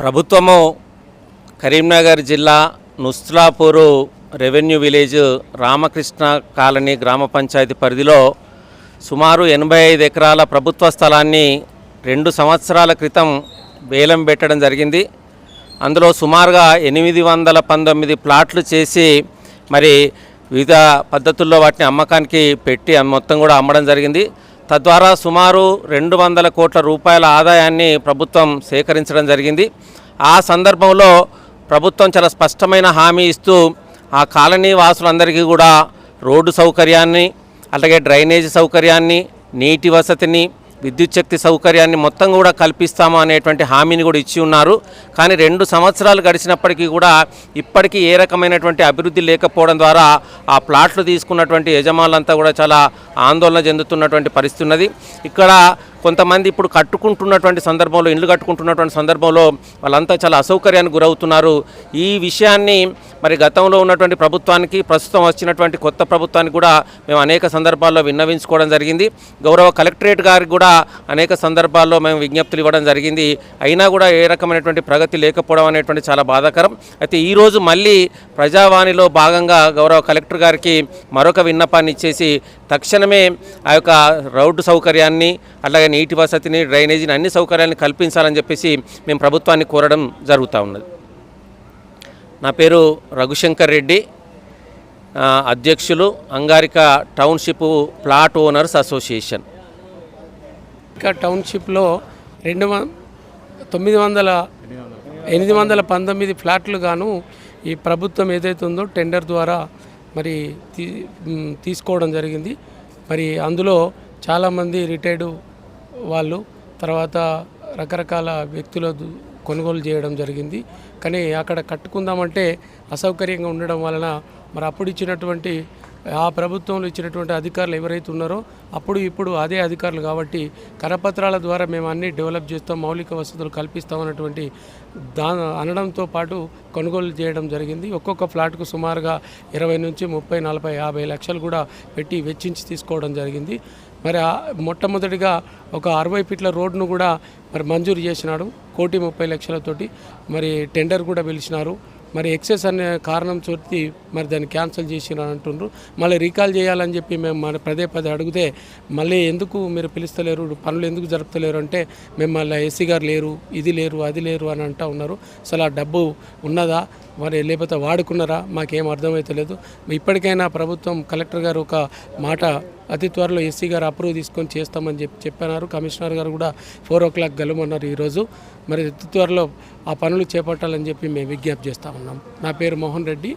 ప్రభుత్వము కరీంనగర్ జిల్లా Nuslapur revenue village Ramakrishna colony గ్రామ పంచాయతీ పరిధిలో సుమారు ఎనభై ఐదు ఎకరాల ప్రభుత్వ స్థలాన్ని రెండు సంవత్సరాల క్రితం వేలం పెట్టడం జరిగింది. అందులో సుమారుగా ఎనిమిది వందల పంతొమ్మిది ప్లాట్లు చేసి మరి వివిధ పద్ధతుల్లో వాటిని అమ్మకానికి పెట్టి మొత్తం కూడా అమ్మడం జరిగింది. తద్వారా సుమారు రెండు వందల కోట్ల రూపాయల ఆదాయాన్ని ప్రభుత్వం సేకరించడం జరిగింది. ఆ సందర్భంలో ప్రభుత్వం చాలా స్పష్టమైన హామీ ఇస్తూ ఆ కాలనీ వాసులందరికీ కూడా రోడ్డు సౌకర్యాన్ని అలాగే డ్రైనేజీ సౌకర్యాన్ని నీటి వసతిని విద్యుత్ శక్తి సౌకర్యాన్ని మొత్తం కూడా కల్పిస్తాము అనేటువంటి హామీని కూడా ఇచ్చి ఉన్నారు. కానీ రెండు సంవత్సరాలు గడిచినప్పటికీ కూడా ఇప్పటికీ ఏ రకమైనటువంటి అభివృద్ధి లేకపోవడం ద్వారా ఆ ప్లాట్లు తీసుకున్నటువంటి యజమానులంతా కూడా చాలా ఆందోళన చెందుతున్నటువంటి పరిస్థితి ఉన్నది. ఇక్కడ కొంతమంది ఇప్పుడు కట్టుకుంటున్నటువంటి సందర్భంలో ఇండ్లు కట్టుకుంటున్నటువంటి సందర్భంలో వాళ్ళంతా చాలా అసౌకర్యానికి గురవుతున్నారు. ఈ విషయాన్ని మరి గతంలో ఉన్నటువంటి ప్రభుత్వానికి ప్రస్తుతం వచ్చినటువంటి కొత్త ప్రభుత్వానికి కూడా మేము అనేక సందర్భాల్లో విన్నవించుకోవడం జరిగింది. గౌరవ కలెక్టరేట్ గారికి కూడా అనేక సందర్భాల్లో మేము విజ్ఞప్తులు ఇవ్వడం జరిగింది. అయినా కూడా ఏ రకమైనటువంటి ప్రగతి లేకపోవడం అనేటువంటి చాలా బాధాకరం. అయితే ఈరోజు మళ్ళీ ప్రజావాణిలో భాగంగా గౌరవ కలెక్టర్ గారికి మరొక విన్నపాన్ని ఇచ్చేసి తక్షణమే ఆ యొక్క రోడ్డు సౌకర్యాన్ని అలాగే నీటి వసతిని డ్రైనేజీని అన్ని సౌకర్యాలను కల్పించాలని చెప్పేసి మేము ప్రభుత్వాన్ని కోరడం జరుగుతూ ఉన్నది. నా పేరు రఘుశంకర్ రెడ్డి. అధ్యక్షులు Angarika township plot owners association. ఇంకా టౌన్షిప్లో రెండు తొమ్మిది వందల ఎనిమిది వందల పంతొమ్మిది ఫ్లాట్లు గాను ఈ ప్రభుత్వం ఏదైతే ఉందో టెండర్ ద్వారా మరి తీ తీసుకోవడం జరిగింది. మరి అందులో చాలామంది రిటైర్డు వాళ్ళు తర్వాత రకరకాల వ్యక్తుల దు- కొనుగోలు చేయడం జరిగింది. కానీ అక్కడ కట్టుకుందామంటే అసౌకర్యంగా ఉండడం వలన మరి అప్పుడు ఇచ్చినటువంటి ఆ ప్రభుత్వంలో ఇచ్చినటువంటి అధికారులు ఎవరైతే ఉన్నారో అప్పుడు ఇప్పుడు అదే అధికారులు కాబట్టి కరపత్రాల ద్వారా మేము అన్ని డెవలప్ చేస్తాం మౌలిక వసతులు కల్పిస్తాం అన్నటువంటి దా అనడంతో పాటు కొనుగోలు చేయడం జరిగింది. ఒక్కొక్క ఫ్లాట్కు సుమారుగా ఇరవై నుంచి ముప్పై నలభై యాభై లక్షలు కూడా పెట్టి వెచ్చించి తీసుకోవడం జరిగింది. మరి మొట్టమొదటిగా ఒక అరవై ఫీట్ల రోడ్డును కూడా మరి మంజూరు చేసినాడు. కోటి ముప్పై లక్షలతోటి మరి టెండర్ కూడా పిలిచినారు. మరి ఎక్సెస్ అనే కారణం చూసి మరి దాన్ని క్యాన్సిల్ చేసినారు అంటుండ్రు. మళ్ళీ రీకాల్ చేయాలని చెప్పి మేము మన పదే పదే అడిగితే మళ్ళీ ఎందుకు మీరు పిలుస్తలేరు? పనులు ఎందుకు జరుపుతలేరు అంటే మేము మళ్ళీ ఎస్సీ గారు లేరు ఇది లేరు అది లేరు అని అంటూ ఉన్నారు. అసలు ఆ డబ్బు ఉన్నదా? మరి లేకపోతే వాడుకున్నారా? మాకేం అర్థమైతలేదు. ఇప్పటికైనా ప్రభుత్వం కలెక్టర్ గారు ఒక మాట అతి త్వరలో ఎస్సీ గారు అప్రూవ్ తీసుకొని చేస్తామని చెప్పి చెప్పినారు. కమిషనర్ గారు కూడా ఫోర్ ఓ క్లాక్ గెలమన్నారు ఈరోజు. మరి అతి త్వరలో ఆ పనులు చేపట్టాలని చెప్పి మేము విజ్ఞప్తి చేస్తా ఉన్నాం. నా పేరు మోహన్ రెడ్డి.